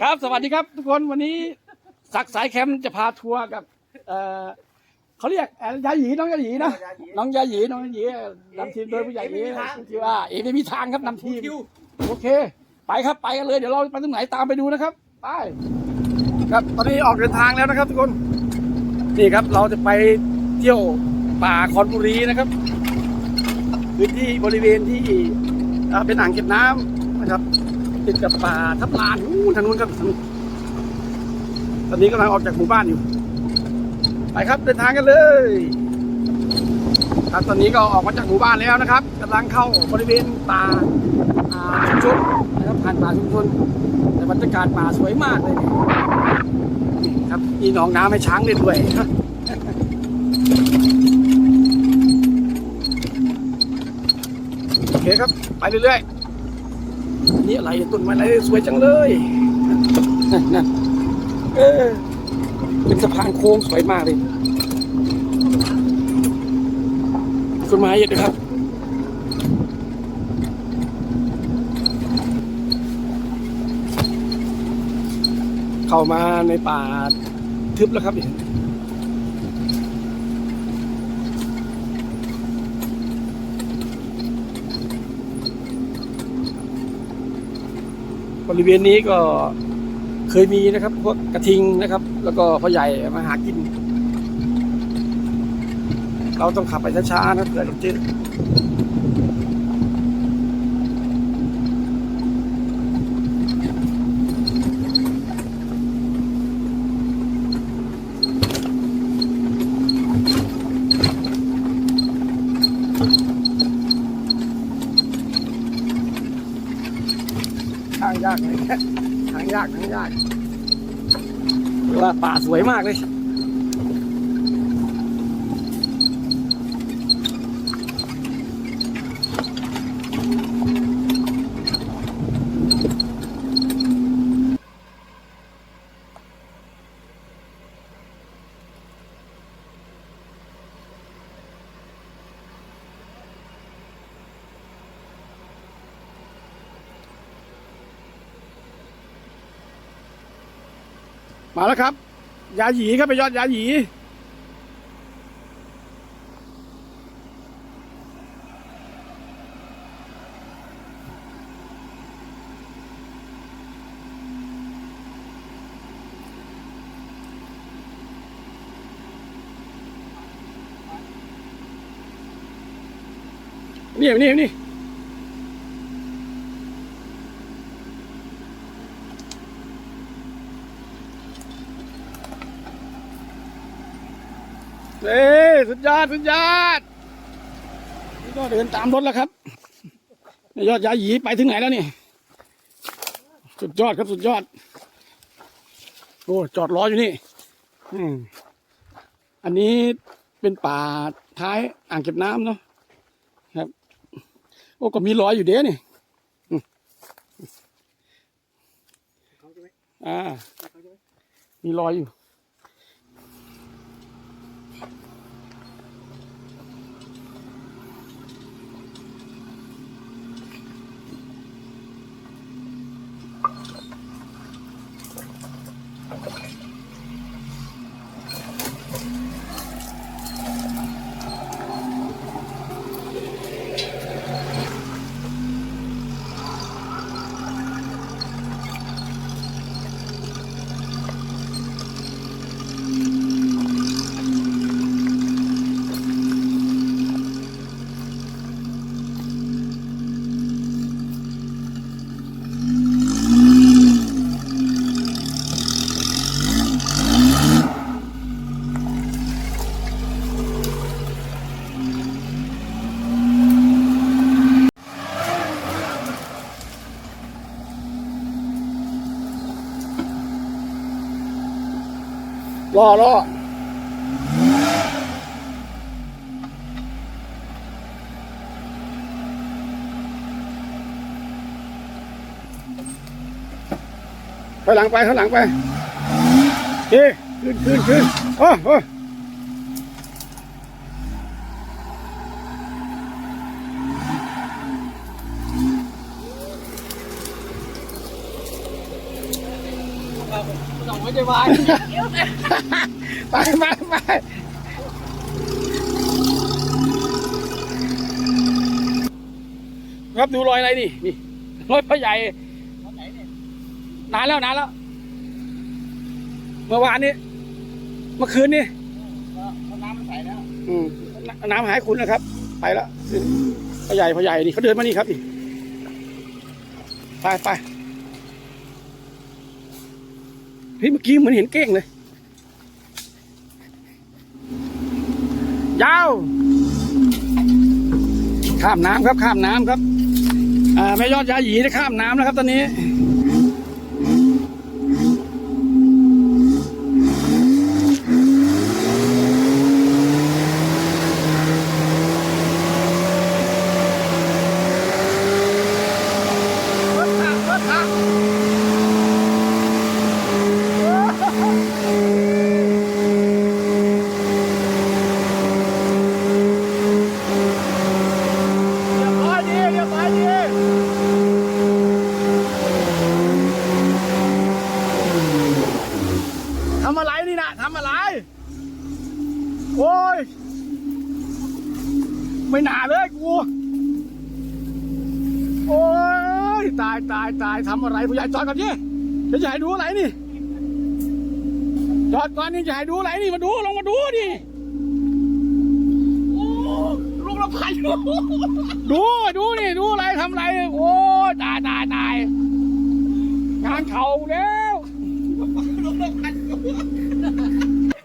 ครับสวัสดีครับทุกคนวันนี้สักดิ์สายแคมป์จะพาทัวร์กับเอ่อเขาเรียกเอ่อยาหยีน้องยาหยีนะน้องยาหยีน้องยาหยีนำทีมโดยผู้ใหญ่เอ๋ที่ว่าเอ๋ไม่มีทางครับนำทีมโอเค ไปครับไปกันเลยเดี๋ยวเราไปตรงไหนตามไปดูนะครับไปครับตอนนี้ออกเดินทางแล้วนะครับ ทุกคนนี่ครับเราจะไปเที่ยวป่าคอนบุรีนะครับพื้นที่บริเวณที่เอ่อเป็นอ่างเก็บน้ำนะครับ ติดกับป่าทับลานนู้นทางนู้นครับทางนู้นตอนนี้กำลังออกจากหมู่บ้านอยู่ ไปครับเดินทางกันเลย ครับตอนนี้ก็ออกมาจากหมู่บ้านแล้วนะครับกำลังเข้าบริเวณป่าอ่าชุมชนนะครับผ่านป่าชุมชนแต่บรรยากาศป่าสวยมากเลยนี่ครับมีหนองน้ำให้ช้างเล่นด้วยโอเคครับ ไปเรื่อยๆ นี่อะไรต้นไม้อะไรสวยจังเลยนั่นนั่นเออเป็นสะพานโค้งสวยมากเลยต้นไม้เยอะเลยครับเข้ามาในป่าทึบแล้วครับนี่ บริเวณนี้ก็เคยมีนะครับพวกกระทิงนะครับ แล้วก็พ่อใหญ่มาหากิน เราต้องขับไปช้าๆนะเผื่อเราเจอทางยากเลยากงยายกว่าป่าสวยมากเลย มาแล้วครับ ยาหยีครับไปยอดยาหยีนี่นี่นี่ เอ้สุดยอดสุดยอดนี่ก็เดินตามรถแล้วครับนี่ยอดยาหยีไปถึงไหนแล้วนี่ สุดยอดครับสุดยอด โอ้จอดรออยู่นี่อืมอันนี้เป็นป่าท้ายอ่างเก็บน้ำเนาะครับ โอ้ก็มีรอยอยู่เด้นี่อ่า มีรอยอยู่ รอรอถอยหลังไปถอยหลังไปโอเคขึ้นขึ้นขึ้นโอ้โอ้สองหัวใจวาย ไปไปไปครับดูรอยอะไรดินี่รอยพ่อใหญ่นานแล้วนานแล้ว เมื่อวานนี้ เมื่อคืนนี้น้ำมันใสแล้วอืมนน้ำหายคุณแล้วครับ ไปแล้วพ่อใหญ่พ่อใหญ่นี่เขาเดินมานี่ครับนี่ไปไปเฮ้ยเมื่อกี้เหมือนเห็นเก้งเลย ยาว ข้ามน้ำครับ ข้ามน้ำครับ อ่าแม่ยอดยาหยีได้ข้ามน้ำแล้วครับตอนนี้ รถถังรถถังเรียบร้อยดีเรียบร้อยดีทำอะไรนี่นะทำอะไร โอ้ย ไม่น่าเลยกู โอ้ยตายตายตาย ทำอะไรผู้ใหญ่จอดก่อนดิเดี๋ยวจะให้ดูอะไรนี่ จอดก่อนนี่จะให้ดูอะไรนี่มาดูลงมาดูดิโอ้ลงละพายดูดูดูนี่ดูอะไรทำอะไร โอ้ยตายตายตายงานเข่าแล้ว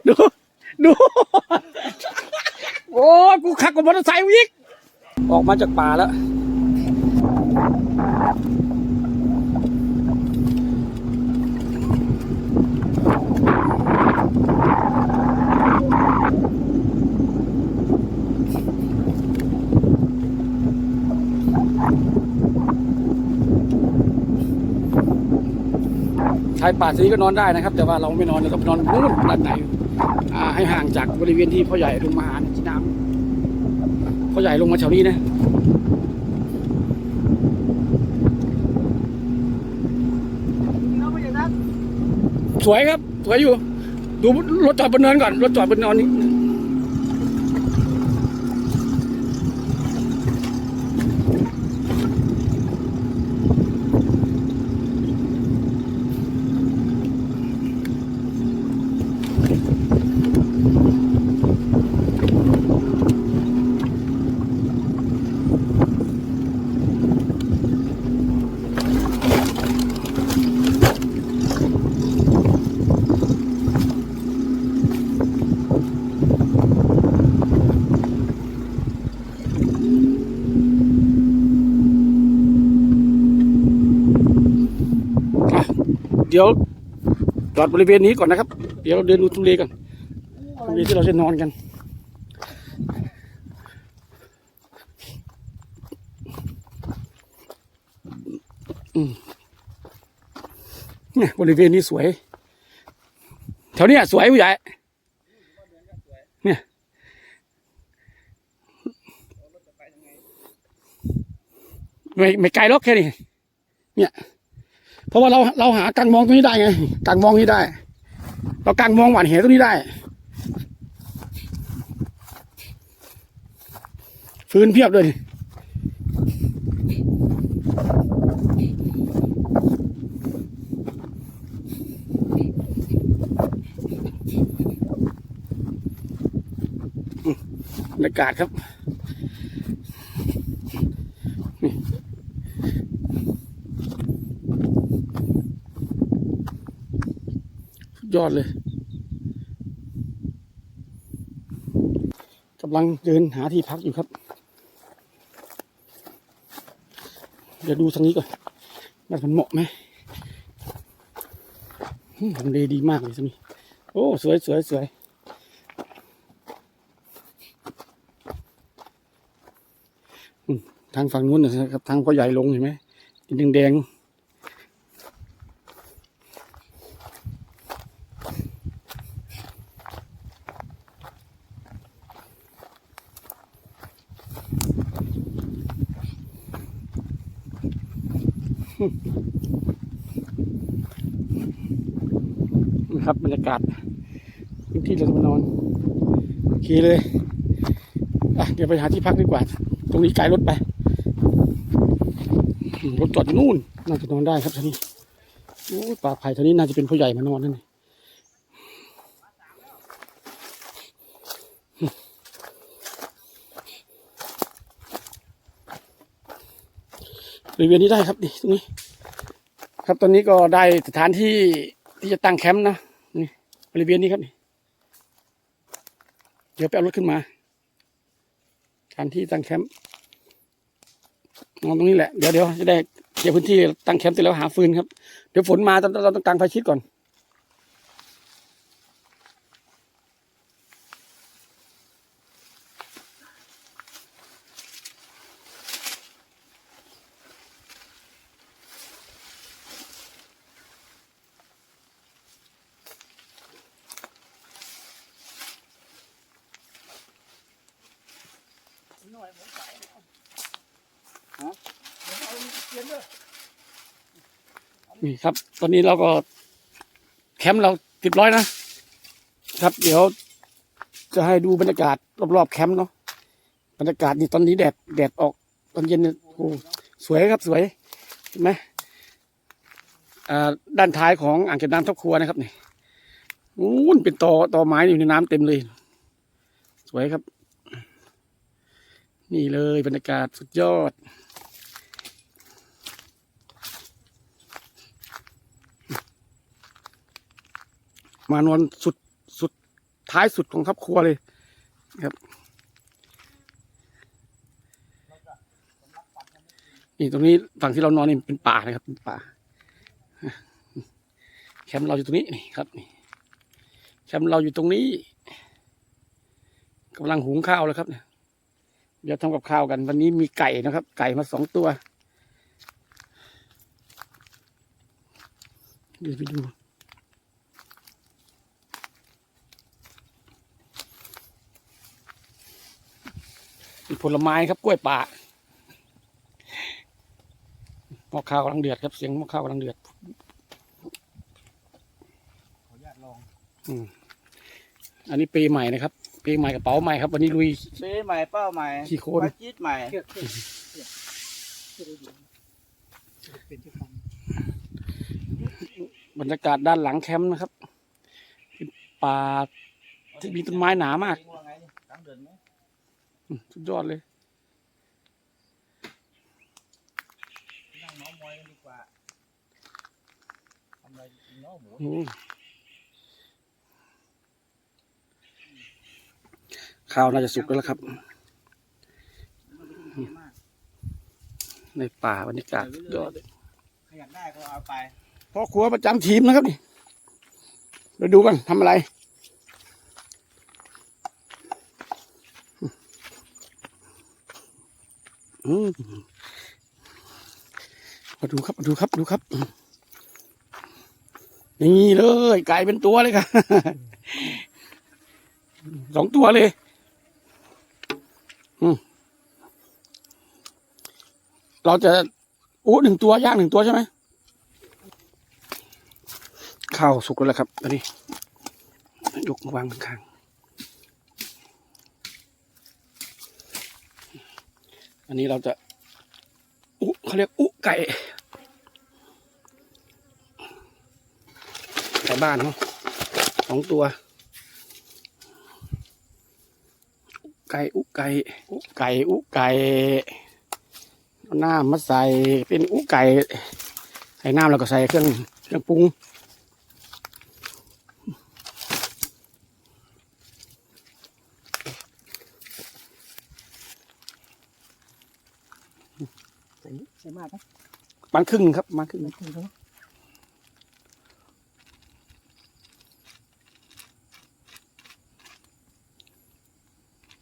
ดูดูโอ้ยกูขับกับมอเตอร์ไซค์วิกออกมาจากป่าแล้ว ป่าสีก็นอนได้นะครับ แต่ว่าเราไม่นอนเราต้องนอนนู่นด้านในให้ห่างจากบริเวณที่พ่อใหญ่ลงมาหาที่น้ำพ่อใหญ่ลงมาแถวนี้นะน้ำมันอย่างนั้นสวยครับสวยอยู่ ดูรถจอดบนเนินก่อนรถจอดบนเนินนี้อะเดี๋ยวจอดบริเวณนี้ก่อนนะครับ เดี๋ยวเราเดินดูทุเรกันทุเรที่เราจะนอนกันเนี่ยบริเวณนี้สวย แถวเนี้ยสวยผู้ใหญ่ เนี่ยไม่ไม่ไกลหรอกแค่นี้เนี่ย เพราะว่าเราเราหากางมองตรงนี้ได้ไงกางมองนี้ได้ เรากางมองหวานเหวตรงนี้ได้ ฟื้นเพียบเลยอืมบรรยากาศครับ ยอดเลยกำลังเดินหาที่พักอยู่ครับ เดี๋ยวดูทางนี้ก่อนว่ามันเหมาะไหมทำเลดีมากเลยทางนี้โอ้ สวยสวยสวยทางฝั่งนู้นนะครับ ทางพ่อใหญ่ลงเห็นไหมแดงแดงๆ นะครับบรรยากาศพื้นที่เราจะมานอนโอ เคเลย อะ เดี๋ยวไปหาที่พักดีกว่า ตรงนี้ไกลรถไป รถจอดนู่น น่าจะนอนได้ครับท่านี้โอ้ป่าไผ่ท่านี้น่าจะเป็นผู้ใหญ่มานอนนั่นบริเวณนี้ได้ครับดิตรงนี้ ครับตอนนี้ก็ได้สถานที่ที่จะตั้งแคมป์นะนี่บริเวณนี้ครับนี่ เดี๋ยวไปเอารถขึ้นมากานที่ตั้งแคมป์นอนตรงนี้แหละ เดี๋ยวเดี๋ยวจะได้เคลียร์พื้นที่ตั้งแคมป์เสร็จแล้วหาฟืนครับ เดี๋ยวฝนมาเราต้องกางไฟชิดก่อน นี่ครับ ตอนนี้เราก็แคมป์เราเรียบร้อยนะครับ เดี๋ยวจะให้ดูบรรยากาศรอบๆแคมป์เนาะบรรยากาศนี่ตอนนี้แดดแดดออกตอนเย็นโอ้สวยครับสวยเห็นไหมด้านท้ายของอ่างเก็บน้ำทับครัวนะครับนี่นู้นเป็นตอตอไม้อยู่ในน้ำเต็มเลย สวยครับ นี่เลยบรรยากาศสุดยอด มานอนสุดสุดท้ายสุดของทับครัวเลยครับ นี่ตรงนี้ฝั่งที่เรานอนนี่เป็นป่านะครับเป็นป่า แคมป์เราอยู่ตรงนี้นี่ครับนี่แคมป์เราอยู่ตรงนี้กำลังหุงข้าวแล้วครับเนี่ย เดี๋ยวทำกับข้าวกัน วันนี้มีไก่นะครับ ไก่มาสองตัวเดี๋ยวไปดูมีผลไม้ครับกล้วยป่าหม้อข้าวกำลังเดือดครับเสียงหม้อข้าวกำลังเดือดขออนุญาตลองอืมอันนี้ปีใหม่นะครับ ปีใหม่กระเป๋าใหม่ครับวันนี้ลุยเป้ใหม่เป้าใหม่ขี้โคลนมาจีดใหม่ บรรยากาศด้านหลังแคมป์นะครับเป็นป่าที่มีต้นไม้หนามากว่าไงนี่ตั้งเดินไหมอืมสุดยอดเลย นั่งเมาส์มอยกันดีกว่าทำอะไรกินเนาะหมูอื ข้าวน่าจะสุกแล้วละครับ ในป่าบรรยากาศสุดยอดเลยใครอยากได้ก็เอาไปพ่อครัวประจำทีมนะครับนี่ไปดูกันทำอะไรมาดูครับมาดูครับดูครับนี่เลยไก่เป็นตัวเลยครับสองตัวเลย เราจะอู้หนึ่งตัวย่างหนึ่งตัวใช่ไหมข้าวสุกแล้วล่ะครับอันนี้ยกมาวางข้างอันนี้เราจะอุเขาเรียกอุไก่ไก่บ้านเนาะสองตัว ไก่ อุไก่ อุไก่ อุไก่เอาน้ำมาใส่เป็นอุไก่ ใส่น้ำแล้วก็ใส่เครื่องเครื่องปรุงใช่มากครับมันครึ่งครับมันครึ่ง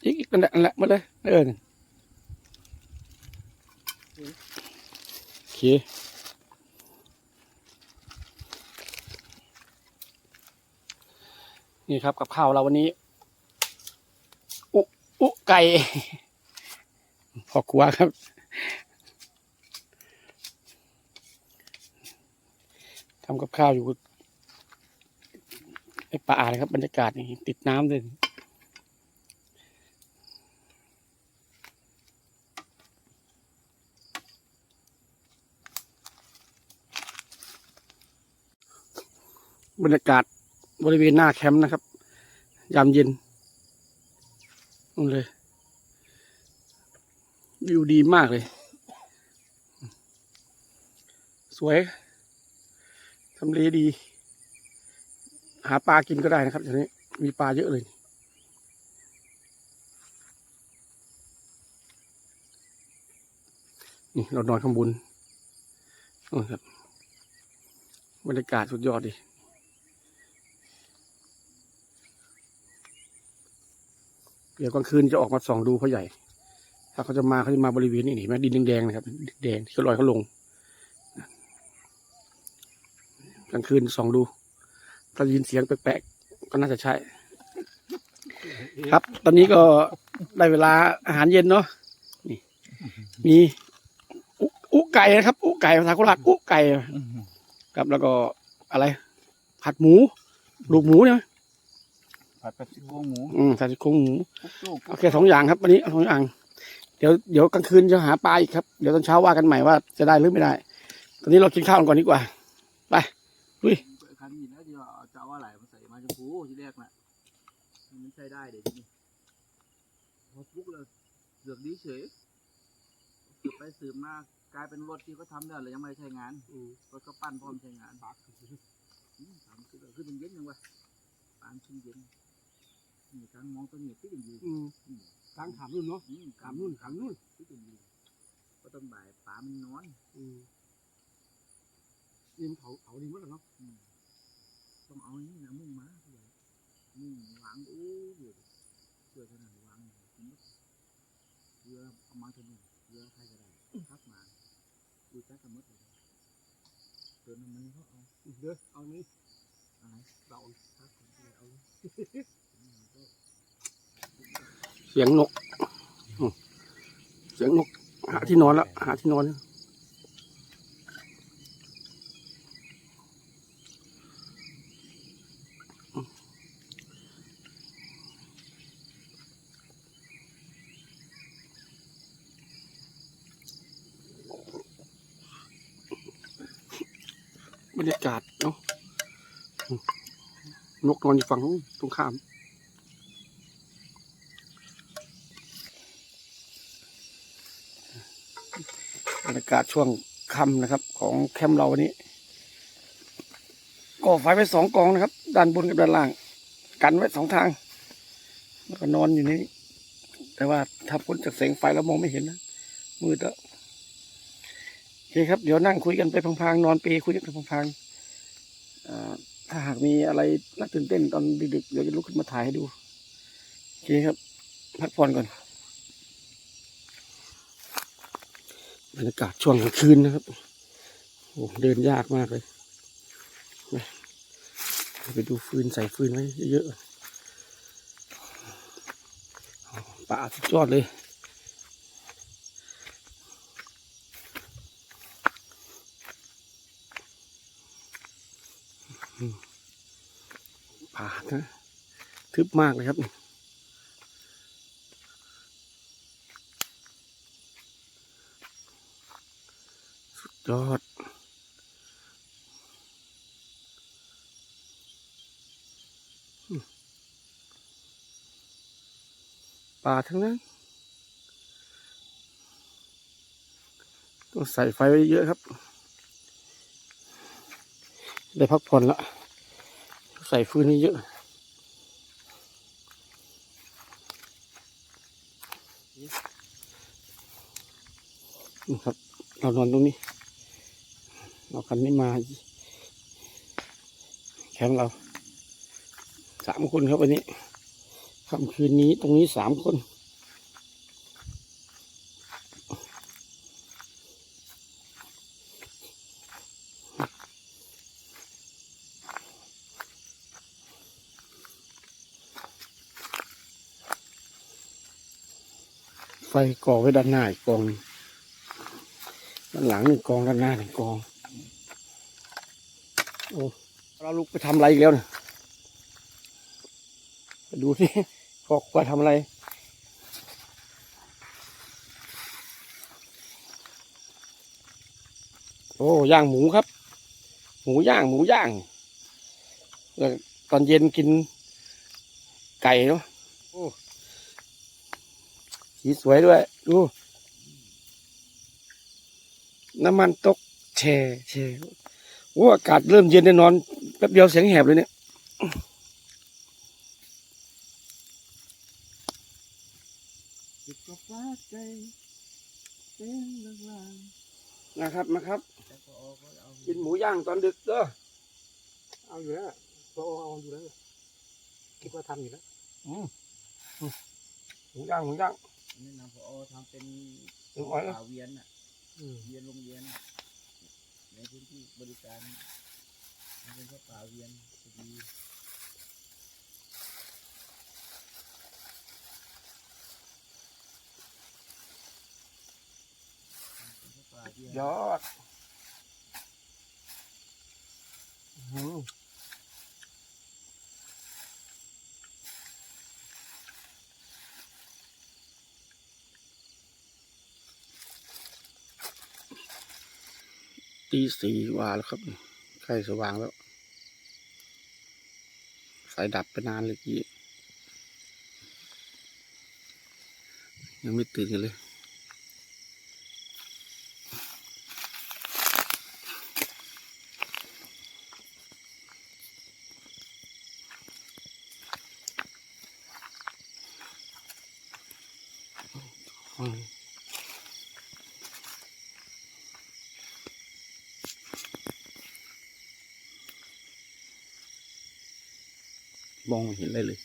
อีกอีก นั่นแหละนั่นแหละหมาเลยเออนั่นโอเคนี่ครับกับข้าวเราวันนี้ อุอุไก่พอครัวครับ ทำกับข้าวอยู่ในป่าเลยครับบรรยากาศนี่ติดน้ำเลย บรรยากาศบริเวณหน้าแคมป์นะครับ ยามเย็นนู่นเลย วิวดีมากเลย สวยทำเลดี หาปลากินก็ได้นะครับทีนี้มีปลาเยอะเลยนี่เรานอนข้างบนนู่นครับบรรยากาศสุดยอดดิ เดี๋ยวกลางคืนจะออกมาส่องดูเขาใหญ่ ถ้าเขาจะมาเขาจะมาบริเวณนี้นี่เห็นไหมดินแดงๆนะครับแดงที่เขาลอยเขาลงกลางคืนส่องดูถ้าได้ยินเสียงแปลกๆก็น่าจะใช่ ครับ ตอนนี้ก็ได้เวลาอาหารเย็นเนาะนี่ มีอุอุไก่นะครับ อุไก่ภาษาโคราชอุไก่ครับแล้วก็อะไร ผัดหมูลูกหมูเนี่ย ผัดเป็ดซี่โครงหมูอืมใส่โครงหมูปุ๊กตุ๊กโอเคสองอย่างครับวันนี้เอาสองอย่าง เดี๋ยวเดี๋ยวกลางคืนจะหาปลาอีกครับเดี๋ยวตอนเช้าว่ากันใหม่ว่าจะได้หรือไม่ได้ ตอนนี้เรากินข้าวกันก่อนดีกว่า ไปคันนี้แล้วเดี๋ยวจะเอาอะไรมาใส่มาชมพูทีแรกน่ะมันใช้ได้เดี๋ยวนี้พอปุ๊กเลยเลือกดีเฉยสืบไปสืบมากลายเป็นรถที่เขาทำเนี่ยเลยยังไม่ได้ใช้งานรถก็ปั้นพร้อมใช้งานบักอืมถามคือขึ้นเย็นยังวะปานขึ้นเย็น นี่ทางมองตัวนี้ที่ยังอยู่กลางถามนู่นเนาะอืมถามนู่นถามนู่นที่ยังอยู่ก็ต้องบ่ายป่ามันนอนริมเขาเขาดินวัดเนาะอืมต้องเอานี่นะมุ่งมาผู้ใหญ่มุ่งวางอู้อยู่เพื่อขนาดวางผมเรือเอามาเท่านี้เรือใครก็ได้พักมาดูจักกันหมดเลยเดินมันเขาเอาเด้อเอานี้อะไรเราพักผมเลยเอา เสียงนก เสียงนก หาที่นอนแล้ว หาที่นอนบรรยากาศเนาะนกนอนอยู่ฝั่งตรงข้าม บรรยากาศช่วงค่ำนะครับ ของแคมป์เราวันนี้ก่อไฟไว้สองกองนะครับ ด้านบนกับด้านล่าง กันไว้สองทาง แล้วก็นอนอยู่นี้ แต่ว่าถ้าพ้นจากแสงไฟแล้วมองไม่เห็นนะมืดแล้วโอเคครับ เดี๋ยวนั่งคุยกันไปพังๆนอนเปรคุยกันไปพังๆถ้าหากมีอะไรน่าตื่นเต้นตอนดึกๆเดี๋ยวจะลุกขึ้นมาถ่ายให้ดูโอเคครับ พักผ่อนก่อน บรรยากาศช่วงกลางคืนนะครับโอ้เดินยากมากเลยไปดูฟืนใส่ฟืนไว้เยอะๆป่าสุดยอดเลยป่านะทึบมากเลยครับ ยอด ป่าทั้งนั้น ต้องใส่ไฟไว้เยอะครับ ได้พักผ่อนละ ใส่ฟืนนี่เยอะนี่ครับเรานอนตรงนี้ เราคันนี้มา แคมป์เราสามคนครับวันนี้ค่ำคืนนี้ตรงนี้สามคน ไฟก่อไว้ด้านหน้าอีกกองหนึ่งด้านหลังหนึ่งกองด้านหน้าหนึ่งกอง โอ้เราลุกไปทำอะไรอีกแล้วเนี่ยไปดูสิพอครัวทำอะไรโอ้ย่างหมูครับ หมูย่างหมูย่างแล้วตอนเย็นกินไก่เนาะโอ้สีสวยด้วย ดู น้ำมันตกแช่แช่ โอ้อากาศเริ่มเย็นแน่นอนแป๊บเดียวเสียงแหบเลยเนี่ยจิตก็ฟ้าใจเป็นเรื่องราวนะครับนะครับแต่ก็ออกก็เอากินหมูย่างตอนดึกเด้อเอาอยู่แล้วพอเอาอยู่แล้วคิดว่าทำอยู่แล้วอืมอืมหมูย่างหมูย่างแนะนำพอทำเป็นเดี๋ยวก่อนนะป่าเวียนอะอืมเวียนโรงเรียนน่ะ ในพื้นที่บริการมันเป็นพระป่าเวียนพอดีพระป่าเวียน ยอด ตีสี่กว่าแล้วครับใกล้สว่างแล้ว สายดับไปนานเลยกี้ยังไม่ตื่นกันเลยอื มองไม่เห็นเลยเลย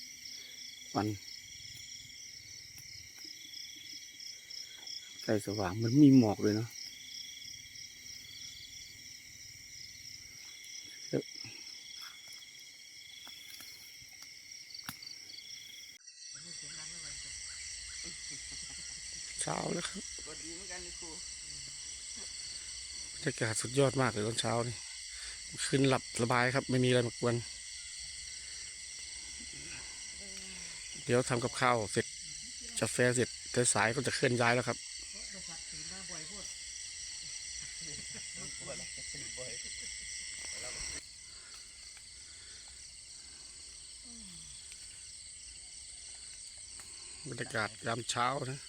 ควันใกล้สว่างมันมีหมอกเลยเนาะเช้าแล้วครับดีเหมือนกันนี่ครูบรรยากาศสุดยอดมากเลยตอนเช้านี่ขึ้นหลับสบายครับ ไม่มีอะไรมากวน เดี๋ยวทำกับข้าวเสร็จกาแฟเสร็จแต่สายก็จะเคลื่อนย้ายแล้วครับบรรยากาศยามเช้านะ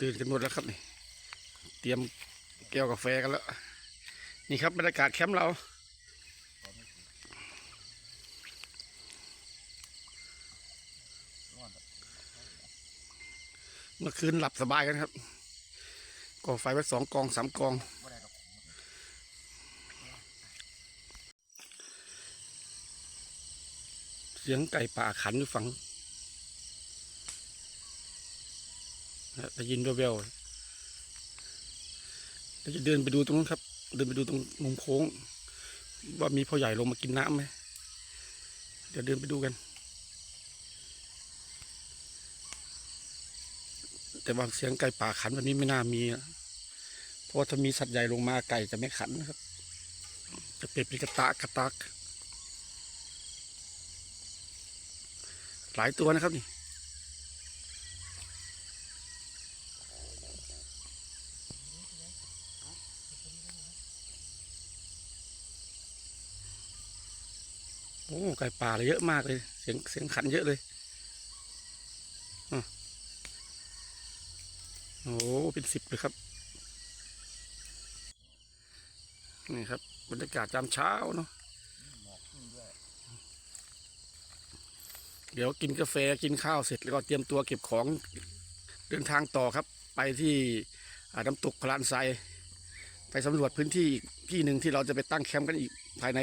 ตื่นกันหมดแล้วครับนี่เตรียมแก้วกาแฟกันแล้ว นี่ครับบรรยากาศแคมป์เรา เมื่อคืนหลับสบายกันครับก่อไฟไว้สองกองสามกอง เสียงไก่ป่าขันอยู่ฝั่งนะได้ยินแววๆเดี๋ยวจะเดินไปดูตรงนู้นครับ เดินไปดูตรงมุมโค้ง ว่ามีพ่อใหญ่ลงมากินน้ำไหม เดี๋ยวเดินไปดูกัน แต่ว่าเสียงไก่ป่าขันวันนี้ไม่น่ามีเพราะว่าถ้ามีสัตว์ใหญ่ลงมาไก่จะไม่ขันนะครับ จะเป็นป็นกระกระตากหลายตัวนะครับนี่โอ้ไก่ป่าเลยเยอะมากเลย เสียงเสียงขันเยอะเลยอะ โอ้เป็นสิบเลยครับ นี่ครับ บรรยากาศยามเช้าเนาะเดี๋ยวกินกาแฟกินข้าวเสร็จแล้วก็เตรียมตัวเก็บของเดินทางต่อครับ ไปที่น้ำตกพลานไซไปสำรวจพื้นที่อีกที่หนึ่งที่เราจะไปตั้งแคมป์กันอีกภายใน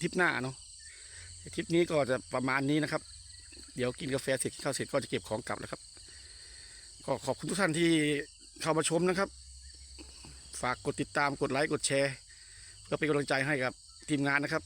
ทริปหน้าเนาะทริปนี้ก็จะประมาณนี้นะครับ เดี๋ยวกินกาแฟเสร็จกินข้าวเสร็จก็จะเก็บของกลับแล้วครับ ก็ขอบคุณทุกท่านที่เข้ามาชมนะครับ ฝากกดติดตามกดไลค์กดแชร์เพื่อเป็นกำลังใจให้กับทีมงานนะครับ